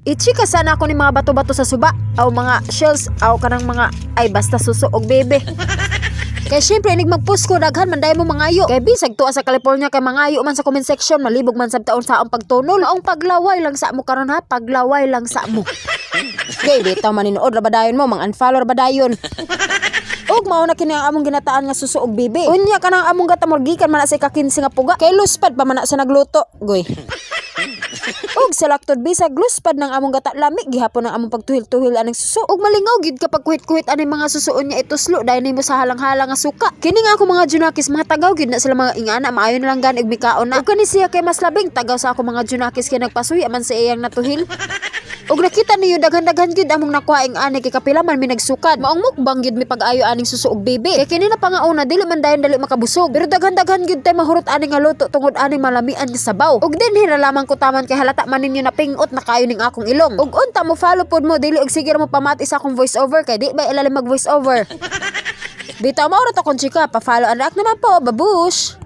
Ichika sana ako ni mga bato-bato sa suba. Aw mga shells. Aw kanang mga ay basta susuog bebe. Kaya syempre, inig mag-post ko, daghan man dahil mo mangayo. Kaya bisag tuwa sa California kay mangayo man sa comment section, malibog man sab taon sa ang pagtunol. Ang paglaway lang sa mo karon ha, paglaway lang sa mo. Kaya bitaw maninood ra ba dayon mo, mang unfollow ra ba dayon. Og mao na kini ang among ginataan nga susuog bibi. Unya ka nang among gatamorgikan man sa ikakinsi nga puga. Kay luspad pa man sa nagluto. Goy. Og sa laktod bisag luspad ng among gata lami gihapon ang among pagtuhil-tuhil aning suso. Og malingaw gid kapag kuhit-kuhit aning mga susuon niya ituslo dahil nimo sa halang-halang nga suka. Kini nga ako mga junakis mga tagaw gid na sila mga ingana maayo na lang gani og mikaon na. Og kani siya kay mas labing tagaw sa ako mga junakis kay nagpasuy man sa iyang natuhil. Og nakita niyo daghan-daghan gyud among nakuha ing ani kay kapila man mi nagsukad. Maong mukbang gyud mi pag-ayo aning suso og bebe. Kay kini na pa nga una dili man dayon dali makabusog. Pero daghan-daghan gyud tay mahurot ani nga luto tungod ani malamian nga sabaw. Og din hinalaman ko taman kay halata man ninyo na pingot na kayo ning akong ilong. Og unta mo follow pod mo dili og sige mo pamati sa akong voice over kay di ba ilalim mag voice over. Bitaw mo ra to kon chika pa follow and react naman po babush.